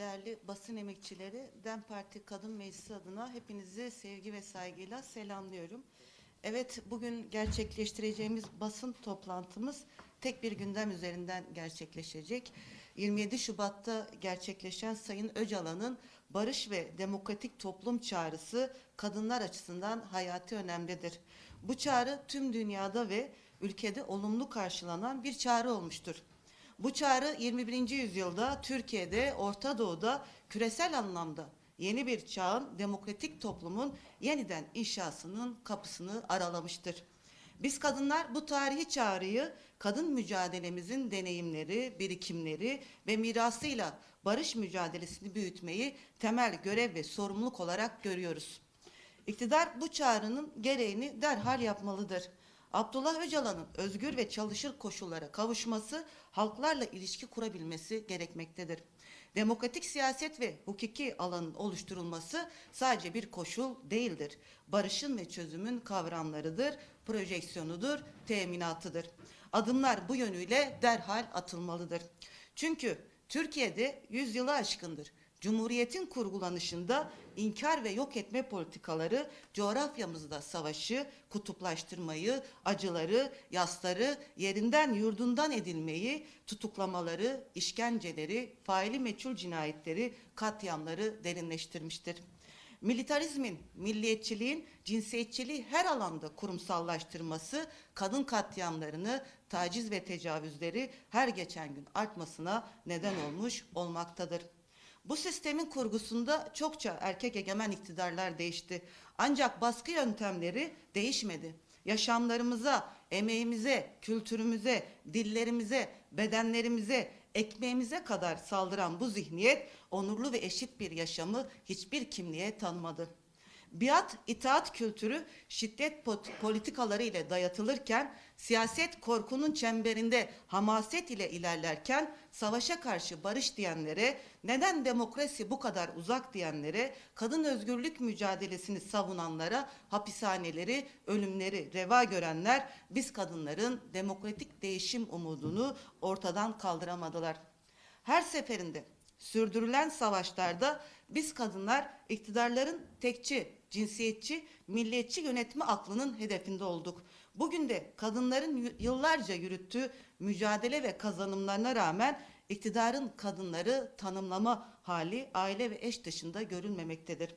değerli basın emekçileri, DEM Parti Kadın Meclisi adına hepinizi sevgi ve saygıyla selamlıyorum. Evet, bugün gerçekleştireceğimiz basın toplantımız tek bir gündem üzerinden gerçekleşecek. 27 Şubat'ta gerçekleşen Sayın Öcalan'ın barış ve demokratik toplum çağrısı kadınlar açısından hayati önemlidir. Bu çağrı tüm dünyada ve ülkede olumlu karşılanan bir çağrı olmuştur. Bu çağrı 21. yüzyılda Türkiye'de, Orta Doğu'da küresel anlamda yeni bir çağın demokratik toplumun yeniden inşasının kapısını aralamıştır. Biz kadınlar bu tarihi çağrıyı kadın mücadelemizin deneyimleri, birikimleri ve mirasıyla barış mücadelesini büyütmeyi temel görev ve sorumluluk olarak görüyoruz. İktidar bu çağrının gereğini derhal yapmalıdır. Abdullah Öcalan'ın özgür ve çalışır koşullara kavuşması, halklarla ilişki kurabilmesi gerekmektedir. Demokratik siyaset ve hukuki alanın oluşturulması sadece bir koşul değildir. Barışın ve çözümün kavramlarıdır, projeksiyonudur, teminatıdır. Adımlar bu yönüyle derhal atılmalıdır. Çünkü Türkiye'de yüzyılı aşkındır. Cumhuriyetin kurgulanışında inkar ve yok etme politikaları coğrafyamızda savaşı, kutuplaştırmayı, acıları, yasları, yerinden yurdundan edilmeyi, tutuklamaları, işkenceleri, faili meçhul cinayetleri, katliamları derinleştirmiştir. Militarizmin, milliyetçiliğin, cinsiyetçiliği her alanda kurumsallaştırması, kadın katliamlarını, taciz ve tecavüzleri her geçen gün artmasına neden olmuş olmaktadır. Bu sistemin kurgusunda çokça erkek egemen iktidarlar değişti. Ancak baskı yöntemleri değişmedi. Yaşamlarımıza, emeğimize, kültürümüze, dillerimize, bedenlerimize, ekmeğimize kadar saldıran bu zihniyet onurlu ve eşit bir yaşamı hiçbir kimliğe tanımadı. Biat, itaat kültürü şiddet politikaları ile dayatılırken, siyaset korkunun çemberinde hamaset ile ilerlerken, savaşa karşı barış diyenlere, neden demokrasi bu kadar uzak diyenlere, kadın özgürlük mücadelesini savunanlara, hapishaneleri, ölümleri reva görenler, biz kadınların demokratik değişim umudunu ortadan kaldıramadılar. Her seferinde sürdürülen savaşlarda biz kadınlar iktidarların tekçi, cinsiyetçi, milliyetçi yönetme aklının hedefinde olduk. Bugün de kadınların yıllarca yürüttüğü mücadele ve kazanımlarına rağmen iktidarın kadınları tanımlama hali aile ve eş dışında görülmemektedir.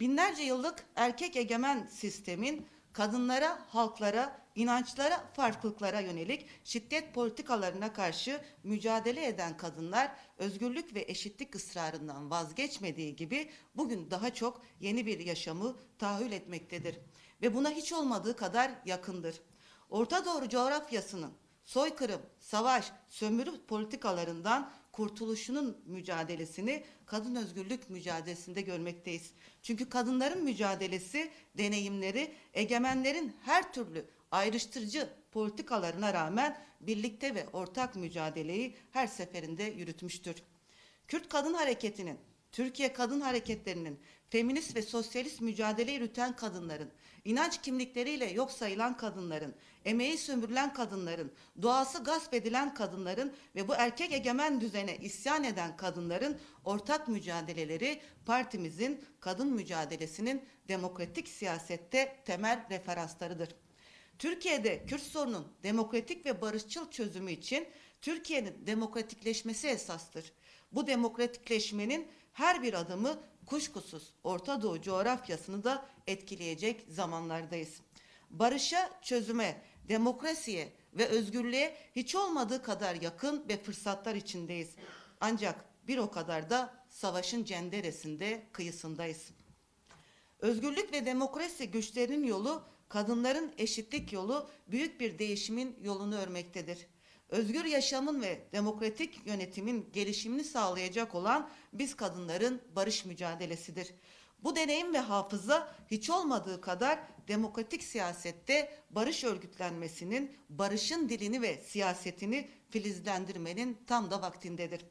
Binlerce yıllık erkek egemen sistemin kadınlara, halklara, inançlara, farklılıklara yönelik şiddet politikalarına karşı mücadele eden kadınlar özgürlük ve eşitlik ısrarından vazgeçmediği gibi bugün daha çok yeni bir yaşamı tahayyül etmektedir ve buna hiç olmadığı kadar yakındır. Orta Doğu coğrafyasının soykırım, savaş, sömürü politikalarından kurtuluşunun mücadelesini kadın özgürlük mücadelesinde görmekteyiz. Çünkü kadınların mücadelesi, deneyimleri, egemenlerin her türlü ayrıştırıcı politikalarına rağmen birlikte ve ortak mücadeleyi her seferinde yürütmüştür. Kürt kadın hareketinin, Türkiye kadın hareketlerinin, feminist ve sosyalist mücadele yürüten kadınların, inanç kimlikleriyle yok sayılan kadınların, emeği sömürülen kadınların, doğası gasp edilen kadınların ve bu erkek egemen düzene isyan eden kadınların ortak mücadeleleri partimizin kadın mücadelesinin demokratik siyasette temel referanslarıdır. Türkiye'de Kürt sorunun demokratik ve barışçıl çözümü için Türkiye'nin demokratikleşmesi esastır. Bu demokratikleşmenin her bir adımı kuşkusuz Orta Doğu coğrafyasını da etkileyecek zamanlardayız. Barışa, çözüme, demokrasiye ve özgürlüğe hiç olmadığı kadar yakın ve fırsatlar içindeyiz. Ancak bir o kadar da savaşın cenderesinde, kıyısındayız. Özgürlük ve demokrasi güçlerinin yolu, kadınların eşitlik yolu büyük bir değişimin yolunu örmektedir. Özgür yaşamın ve demokratik yönetimin gelişimini sağlayacak olan biz kadınların barış mücadelesidir. Bu deneyim ve hafıza hiç olmadığı kadar demokratik siyasette barış örgütlenmesinin, barışın dilini ve siyasetini filizlendirmenin tam da vaktindedir.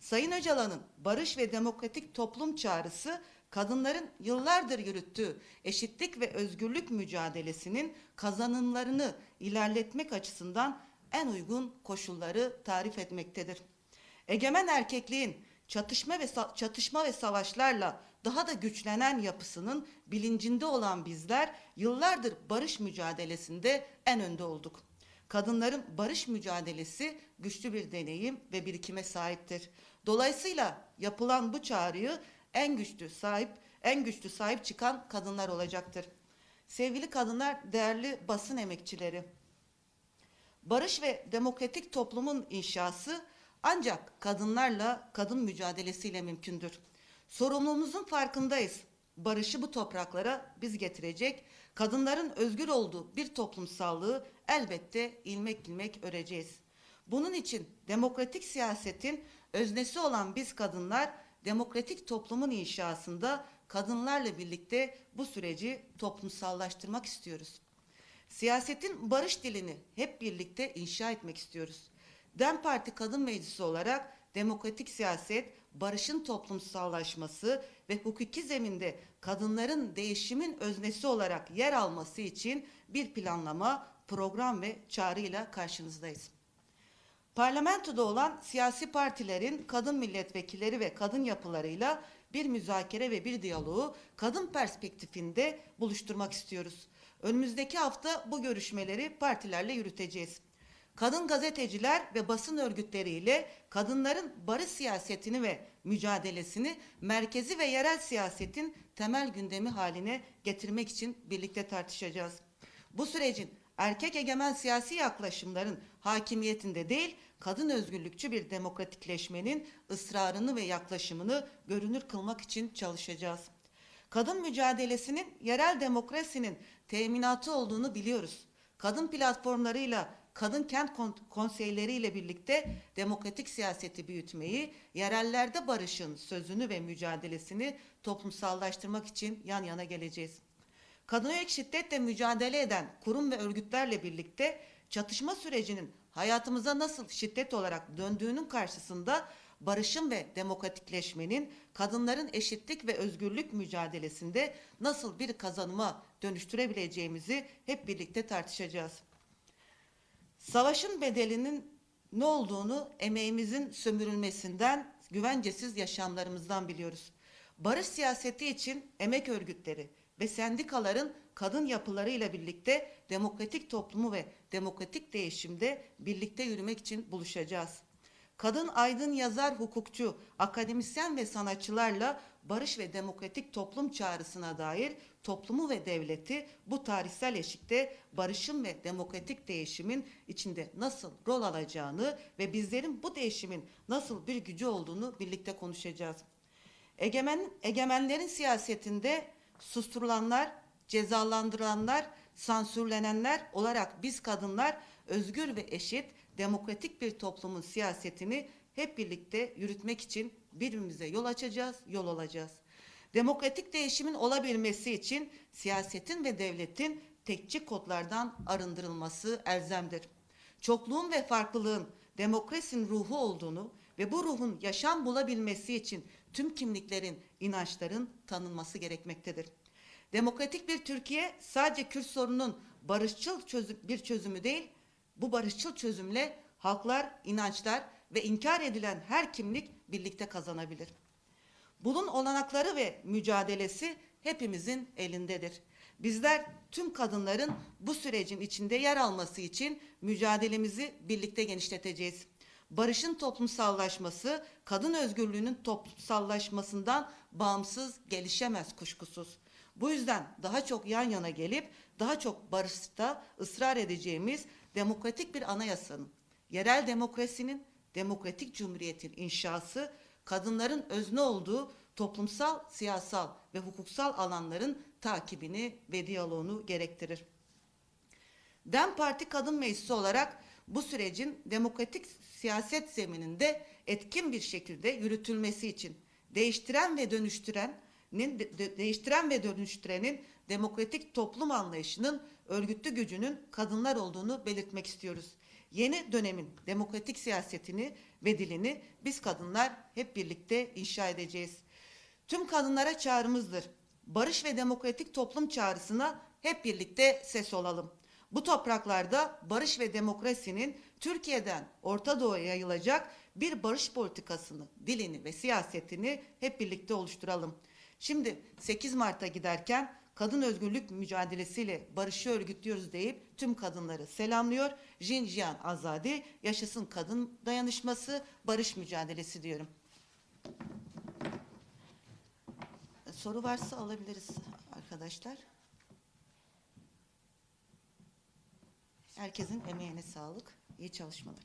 Sayın Öcalan'ın barış ve demokratik toplum çağrısı kadınların yıllardır yürüttüğü eşitlik ve özgürlük mücadelesinin kazanımlarını ilerletmek açısından en uygun koşulları tarif etmektedir. Egemen erkekliğin çatışma ve çatışma ve savaşlarla daha da güçlenen yapısının bilincinde olan bizler yıllardır barış mücadelesinde en önde olduk. Kadınların barış mücadelesi güçlü bir deneyim ve birikime sahiptir. Dolayısıyla yapılan bu çağrıyı en güçlü sahip, en güçlü sahip çıkan kadınlar olacaktır. Sevgili kadınlar, değerli basın emekçileri, barış ve demokratik toplumun inşası ancak kadınlarla kadın mücadelesiyle mümkündür. Sorumluluğumuzun farkındayız. Barışı bu topraklara biz getirecek, kadınların özgür olduğu bir toplumsallığı elbette ilmek ilmek öreceğiz. Bunun için demokratik siyasetin öznesi olan biz kadınlar demokratik toplumun inşasında kadınlarla birlikte bu süreci toplumsallaştırmak istiyoruz. Siyasetin barış dilini hep birlikte inşa etmek istiyoruz. DEM Parti Kadın Meclisi olarak demokratik siyaset, barışın toplumsallaşması ve hukuki zeminde kadınların değişimin öznesi olarak yer alması için bir planlama, program ve çağrıyla karşınızdayız. Parlamentoda olan siyasi partilerin kadın milletvekilleri ve kadın yapılarıyla bir müzakere ve bir diyaloğu kadın perspektifinde buluşturmak istiyoruz. Önümüzdeki hafta bu görüşmeleri partilerle yürüteceğiz. Kadın gazeteciler ve basın örgütleriyle kadınların barış siyasetini ve mücadelesini merkezi ve yerel siyasetin temel gündemi haline getirmek için birlikte tartışacağız. Bu sürecin erkek egemen siyasi yaklaşımların hakimiyetinde değil, kadın özgürlükçü bir demokratikleşmenin ısrarını ve yaklaşımını görünür kılmak için çalışacağız. Kadın mücadelesinin yerel demokrasinin teminatı olduğunu biliyoruz. Kadın platformlarıyla, kadın kent kon- konseyleriyle birlikte demokratik siyaseti büyütmeyi, yerellerde barışın sözünü ve mücadelesini toplumsallaştırmak için yan yana geleceğiz. Kadına yönelik şiddetle mücadele eden kurum ve örgütlerle birlikte çatışma sürecinin hayatımıza nasıl şiddet olarak döndüğünün karşısında barışın ve demokratikleşmenin kadınların eşitlik ve özgürlük mücadelesinde nasıl bir kazanıma dönüştürebileceğimizi hep birlikte tartışacağız. Savaşın bedelinin ne olduğunu emeğimizin sömürülmesinden, güvencesiz yaşamlarımızdan biliyoruz. Barış siyaseti için emek örgütleri ve sendikaların kadın yapılarıyla birlikte demokratik toplumu ve demokratik değişimde birlikte yürümek için buluşacağız. Kadın aydın yazar, hukukçu, akademisyen ve sanatçılarla barış ve demokratik toplum çağrısına dair toplumu ve devleti bu tarihsel eşikte barışın ve demokratik değişimin içinde nasıl rol alacağını ve bizlerin bu değişimin nasıl bir gücü olduğunu birlikte konuşacağız. Egemen, egemenlerin siyasetinde susturulanlar, cezalandırılanlar, sansürlenenler olarak biz kadınlar özgür ve eşit, demokratik bir toplumun siyasetini hep birlikte yürütmek için birbirimize yol açacağız, yol olacağız. Demokratik değişimin olabilmesi için siyasetin ve devletin tekçi kodlardan arındırılması elzemdir. Çokluğun ve farklılığın demokrasinin ruhu olduğunu ve bu ruhun yaşam bulabilmesi için tüm kimliklerin, inançların tanınması gerekmektedir. Demokratik bir Türkiye sadece Kürt sorununun barışçıl çözüm, bir çözümü değil, bu barışçıl çözümle halklar, inançlar ve inkar edilen her kimlik birlikte kazanabilir. Bunun olanakları ve mücadelesi hepimizin elindedir. Bizler tüm kadınların bu sürecin içinde yer alması için mücadelemizi birlikte genişleteceğiz. Barışın toplumsallaşması, kadın özgürlüğünün toplumsallaşmasından bağımsız gelişemez kuşkusuz. Bu yüzden daha çok yan yana gelip daha çok barışta ısrar edeceğimiz demokratik bir anayasanın, yerel demokrasinin, demokratik cumhuriyetin inşası, kadınların özne olduğu toplumsal, siyasal ve hukuksal alanların takibini ve diyaloğunu gerektirir. DEM Parti Kadın Meclisi olarak bu sürecin demokratik siyaset zemininde etkin bir şekilde yürütülmesi için değiştiren ve dönüştürenin de- de- değiştiren ve dönüştürenin demokratik toplum anlayışının örgütlü gücünün kadınlar olduğunu belirtmek istiyoruz. Yeni dönemin demokratik siyasetini ve dilini biz kadınlar hep birlikte inşa edeceğiz. Tüm kadınlara çağrımızdır. Barış ve demokratik toplum çağrısına hep birlikte ses olalım. Bu topraklarda barış ve demokrasinin Türkiye'den Orta Doğu'ya yayılacak bir barış politikasını, dilini ve siyasetini hep birlikte oluşturalım. Şimdi 8 Mart'a giderken kadın özgürlük mücadelesiyle barışı örgütlüyoruz deyip tüm kadınları selamlıyor. Jinjiyan Azadi, yaşasın kadın dayanışması, barış mücadelesi diyorum. Soru varsa alabiliriz arkadaşlar. Herkesin emeğine sağlık. İyi çalışmalar.